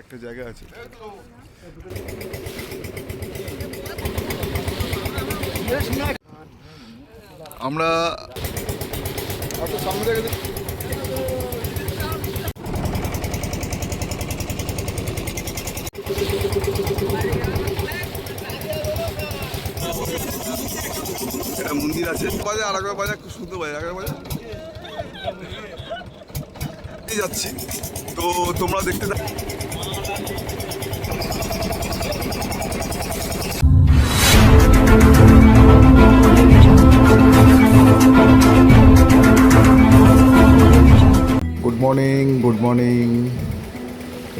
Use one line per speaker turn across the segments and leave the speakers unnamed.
একটা জায়গা আছে। আমরা একটা মন্দির আছে। বাজে আর একবার বাজে খুব সুন্দর বাজে একবার বাজে এই যাচ্ছি। তো তোমরা দেখতে থাকো। Good morning good morning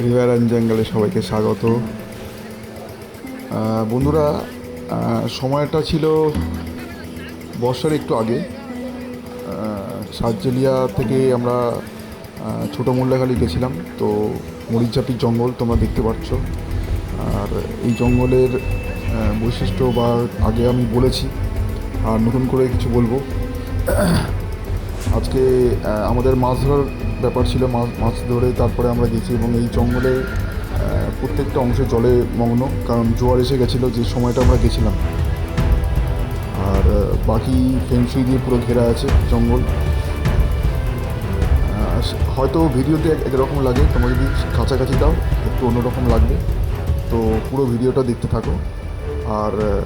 river জঙ্গলে সবাইকে স্বাগত। বন্ধুরা সময়টা ছিল বর্ষার একটু আগে। সার্জেলিয়া থেকে আমরা ছোটো মোল্লাখালি গেছিলাম, তো মরিচাপির জঙ্গল তোমরা দেখতে পাচ্ছ। আর এই জঙ্গলের বৈশিষ্ট্য বা আগে আমি বলেছি, আর নতুন করে কিছু বলব। আজকে আমাদের মাছ ধরার ব্যাপার ছিল, মাছ মাছ ধরে তারপরে আমরা গেছি এবং এই জঙ্গলে প্রত্যেকটা অংশে জলে মগ্ন, কারণ জোয়ার এসে গেছিল, যে সময়টা আমরা গেছিলাম। আর বাকি ফেন্সুই দিয়ে পুরো ঘেরা আছে জঙ্গল। হয়তো ভিডিওতে এক- একরকম লাগে, তোমরা যদি কাছাকাছি দাও, একটু অন্যরকম লাগবে। তো পুরো ভিডিওটা দেখতে থাকো। আর,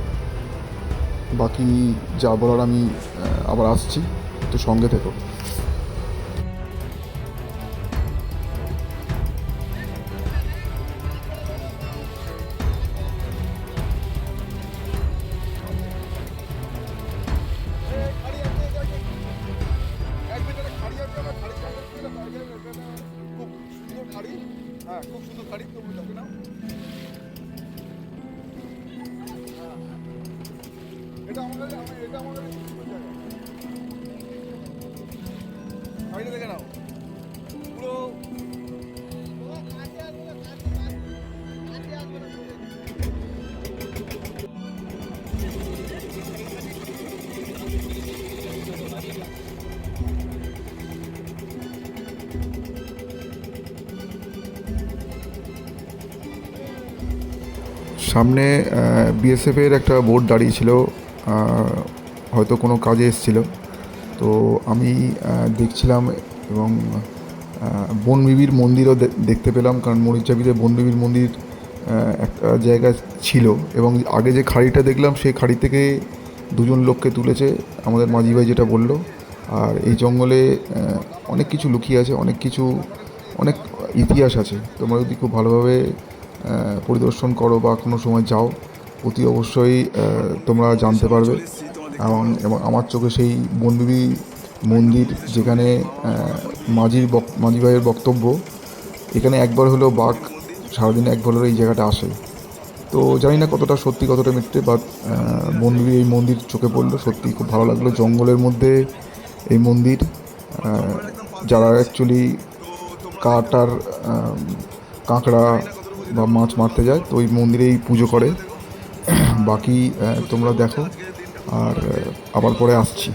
বাকি যা বলার আমি আবার আসছি একটু সঙ্গে থেকো। গাড়িটা দেখে নাও। পুরো সামনে বিএসএফের একটা বোর্ড দাঁড়িয়েছিল হয়তো কোনো কাজে এসেছিল। তো আমি দেখছিলাম এবং বনবিবির মন্দিরও দেখতে পেলাম। কারণ মরিচাবিতে বনবিবির মন্দির একটা জায়গা ছিল এবং আগে যে খাড়িটা দেখলাম, সেই খাড়ি থেকে দুজন লোককে তুলেছে আমাদের মাঝি ভাই যেটা বলল। আর এই জঙ্গলে অনেক কিছু লুকিয়ে আছে, অনেক কিছু, অনেক ইতিহাস আছে। তোমরা যদি খুব ভালোভাবে পরিদর্শন করো বা কোনো সময় যাও, অতি অবশ্যই তোমরা জানতে পারবে। এবং এবং আমার চোখে সেই বনবিবি মন্দির যেখানে মাঝির বক মাঝি ভাইয়ের বক্তব্য এখানে একবার হলেও বাঘ সারাদিনে একবার হলেও এই জায়গাটা আসে। তো জানি না কতটা সত্যি কতটা মিথ্যে বাট বনবিবি এই মন্দির চোখে পড়ল সত্যি খুব ভালো লাগল। জঙ্গলের মধ্যে এই মন্দির যারা অ্যাকচুয়ালি কাটার কাঁকড়া বা মাছ মারতে যায় তো ওই মন্দিরেই পুজো করে। বাকি তোমরা দেখো। আর আবার পরে আসছি।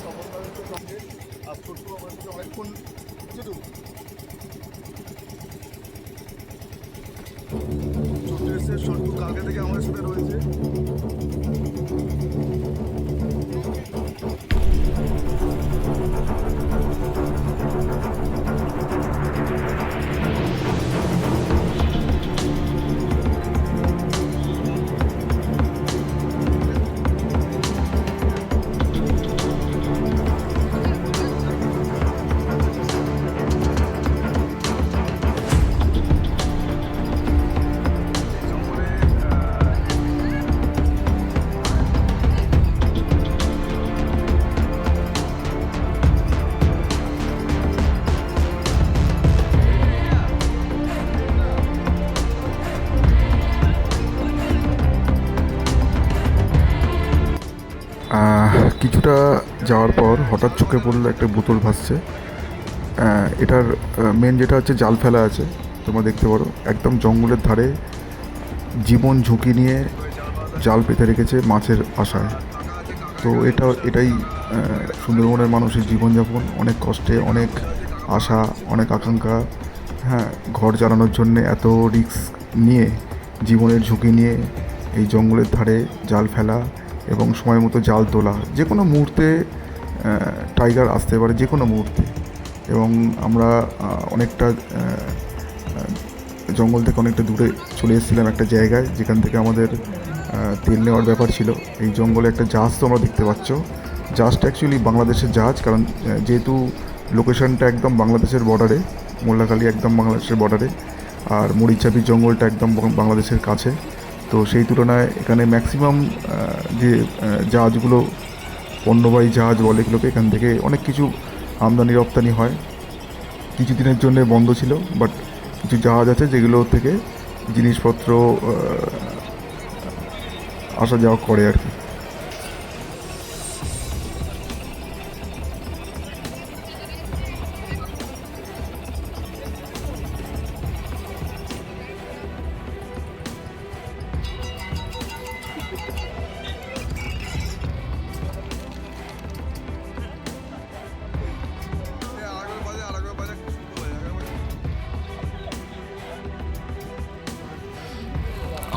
যাওয়ার পর হঠাৎ চোখে পড়ল একটা বোতল ভাসছে। এটার মেন যেটা হচ্ছে জাল ফেলা আছে, তোমরা দেখতে পারো। একদম জঙ্গলের ধারে জীবন ঝুঁকি নিয়ে জাল পেতে রেখেছে মাছের আশায়। তো এটা, এটাই সুন্দরবনের মানুষের জীবনযাপন, অনেক কষ্টে, অনেক আশা, অনেক আকাঙ্ক্ষা। হ্যাঁ ঘর চালানোর জন্য এত রিস্ক নিয়ে, জীবনের ঝুঁকি নিয়ে এই জঙ্গলের ধারে জাল ফেলা এবং সময় মতো জাল তোলা যে কোনো মুহূর্তে টাইগার আসতে পারে যে কোনো মুহূর্তে। এবং আমরা অনেকটা জঙ্গল থেকে অনেকটা দূরে চলে এসেছিলাম একটা জায়গায়, যেখান থেকে আমাদের তেল নেওয়ার ব্যাপার ছিল। এই জঙ্গলে একটা জাহাজ তো আমরা দেখতে পাচ্ছ। জাহাজটা অ্যাকচুয়ালি বাংলাদেশের জাহাজ, কারণ যেহেতু লোকেশনটা একদম বাংলাদেশের বর্ডারে মোল্লাখালী একদম বাংলাদেশের বর্ডারে আর মরিচাপি জঙ্গলটা একদম বাংলাদেশের কাছে। তো সেই তুলনায় এখানে ম্যাক্সিমাম যে জাহাজগুলো, পণ্যবাহী জাহাজ বলে এগুলোকে এখান থেকে অনেক কিছু আমদানি, রপ্তানি হয়। কিছু দিনের জন্য বন্ধ ছিল বাট কিছু জাহাজ আছে যেগুলো থেকে জিনিসপত্র আসা যাওয়া করে আর কি।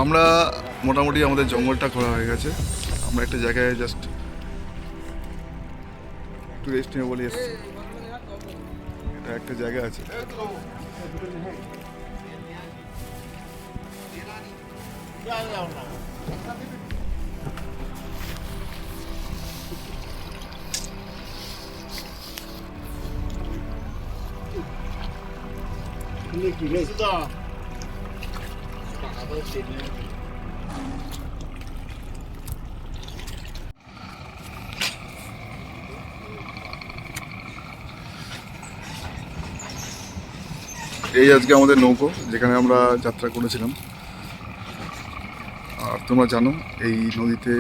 আমরা মোটামুটি আমাদের জঙ্গলটা খোলা হয়ে গেছে। আমরা একটা জায়গায় জাস্ট একটু রেস্ট নেব বলে এসছি। এটা একটা জায়গা আছে। এই আজকে আমাদের নৌকো, যেখানে আমরা যাত্রা করেছিলাম। আর তোমরা জানো, এই নদীতে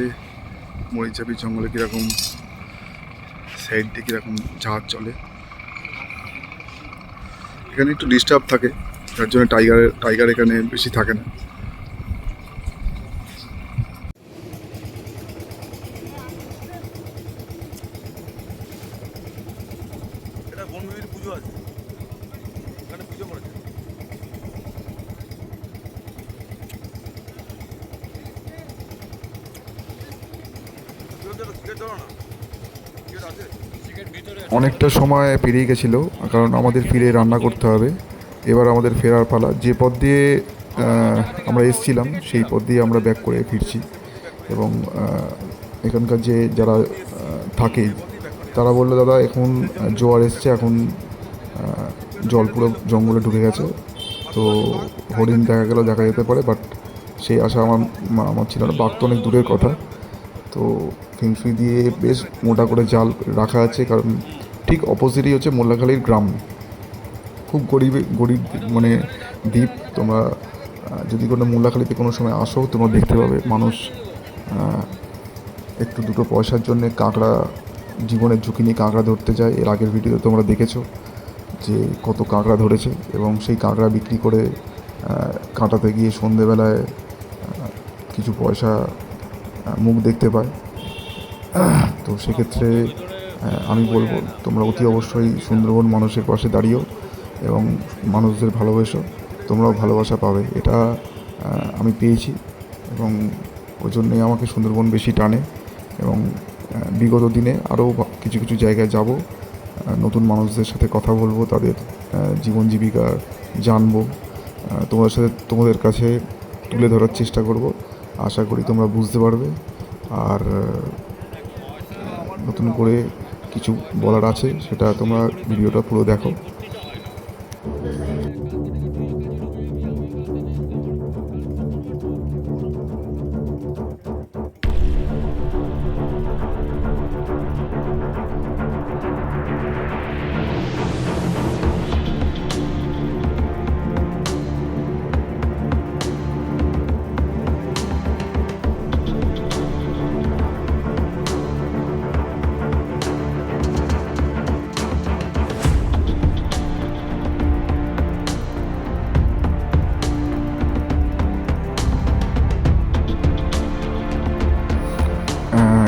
মরিচাপি জঙ্গলে কীরকম সাইড দিয়ে কীরকম জাহাজ চলে। এখানে একটু ডিস্টার্ব থাকে, যার জন্য টাইগার টাইগার এখানে বেশি থাকে না।
বনবিবির পুজো আছে। এখানে পুজো করেছে
অনেকটা সময় পেরিয়ে গেছিল কারণ আমাদের ফিরে রান্না করতে হবে। এবার আমাদের ফেরার পালা। যে পথ দিয়ে আমরা এসছিলাম সেই পথ দিয়ে আমরা ব্যাক করে ফিরছি। এবং এখানকার যে যারা থাকে তারা বলল, দাদা, এখন জোয়ার এসছে, এখন জল পুরো জঙ্গলে ঢুকে গেছে। তো হরিণ দেখা গেল, দেখা যেতে পারে বাট সেই আশা আমার আমার ছিল না। বাঘ তো অনেক দূরের কথা। তো ফিংসুই দিয়ে বেশ মোটা করে জাল রাখা আছে, কারণ ঠিক অপোজিটই হচ্ছে মোল্লাখালীর গ্রাম। খুব গরিব গরিব মানে দ্বীপ। তোমরা যদি কোনো মোল্লাখালীতে কোনো সময় আসো, তোমরা দেখতে পাবে। মানুষ একটু দুটো পয়সার জন্যে কাঁকড়া জীবনের ঝুঁকি নিয়ে কাঁকড়া ধরতে যায়। এর আগের ভিডিওতে তোমরা দেখেছ যে কত কাঁকড়া ধরেছে এবং সেই কাঁকড়া বিক্রি করে কাঁটাতে গিয়ে সন্ধেবেলায় কিছু পয়সা মুখ দেখতে পায়। তো সেক্ষেত্রে আমি বলব, তোমরা অতি অবশ্যই সুন্দরবন মানুষের পাশে দাঁড়িয়েও এবং মানুষদের ভালোবেসো। তোমরাও ভালোবাসা পাবে। এটা আমি পেয়েছি এবং ওই জন্যই আমাকে সুন্দরবন বেশি টানে এবং বিগত দিনে আরও কিছু কিছু জায়গায় যাব নতুন মানুষদের সাথে কথা বলব, তাদের জীবন জীবিকা জানব। তোমাদের সাথে, তোমাদের কাছে তুলে ধরার চেষ্টা করব। আশা করি তোমরা বুঝতে পারবে। আর নতুন করে কিছু বলার আছে, সেটা তোমরা ভিডিওটা পুরো দেখো।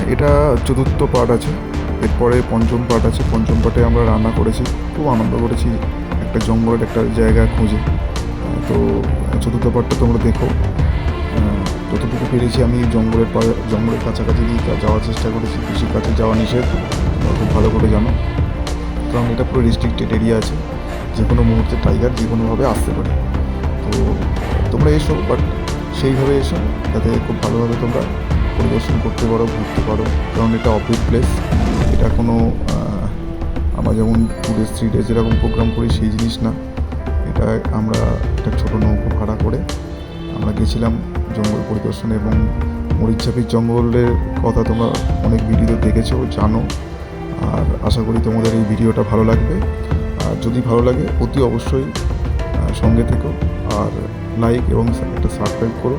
এটা চতুর্থ পার্ট আছে। এরপরে পঞ্চম পার্ট আছে। পঞ্চম পার্টে আমরা রান্না করেছি। খুব আনন্দ করেছি। একটা জঙ্গলের একটা জায়গা খুঁজে। তো, চতুর্থ পার্টটা তোমরা দেখো। যতটুকু পেরেছি আমি জঙ্গলের জঙ্গলের কাছাকাছি যাওয়ার চেষ্টা করেছি। বেশি কাছে যাওয়া নিষেধ। খুব ভালো করে জানো। কারণ এটা পুরো রেস্ট্রিক্টেড এরিয়া আছে। যে কোনো মুহূর্তে টাইগার যে কোনোভাবে আসতে পারে। তো, তোমরা এসো বাট সেইভাবে এসো। যাতে খুব ভালোভাবে তোমরা পরিদর্শন করতে পারো, ঘুরতে পারো। কারণ এটা অফিস প্লেস এটা কোনো আমরা যেমন টু ডেজ থ্রি ডেজ যেরকম প্রোগ্রাম করি, সেই জিনিস না। এটা আমরা একটা ছোটো নৌকো ভাড়া করে আমরা গেছিলাম জঙ্গল পরিদর্শনে এবং মরিচাপির জঙ্গলের কথা তোমরা অনেক ভিডিও দেখেছ, জানো। আর আশা করি তোমাদের এই ভিডিওটা ভালো লাগবে। আর যদি ভালো লাগে, অতি অবশ্যই সঙ্গে থেকো। আর লাইক এবং একটা সাবস্ক্রাইব করো।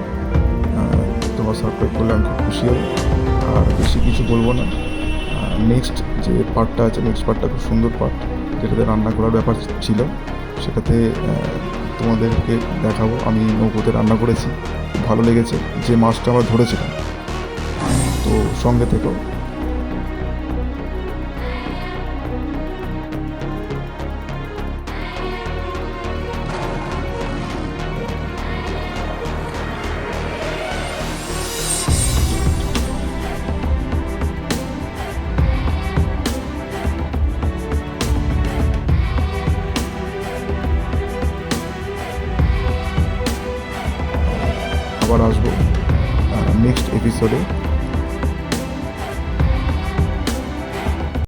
আহ, তোমার সাবস্ক্রাইব করলে আমি খুব খুশি হব। আর বেশি কিছু বলব না। নেক্সট যে পার্টটা আছে নেক্সট পার্টটা খুব সুন্দর পার্ট যেটাতে রান্না করার ব্যাপার ছিল সেটাতে তোমাদেরকে দেখাবো। আমি নৌকোতে রান্না করেছি। ভালো লেগেছে। যে মাছটা আমরা ধরেছিলাম। তো সঙ্গে থেকো এপিসোডে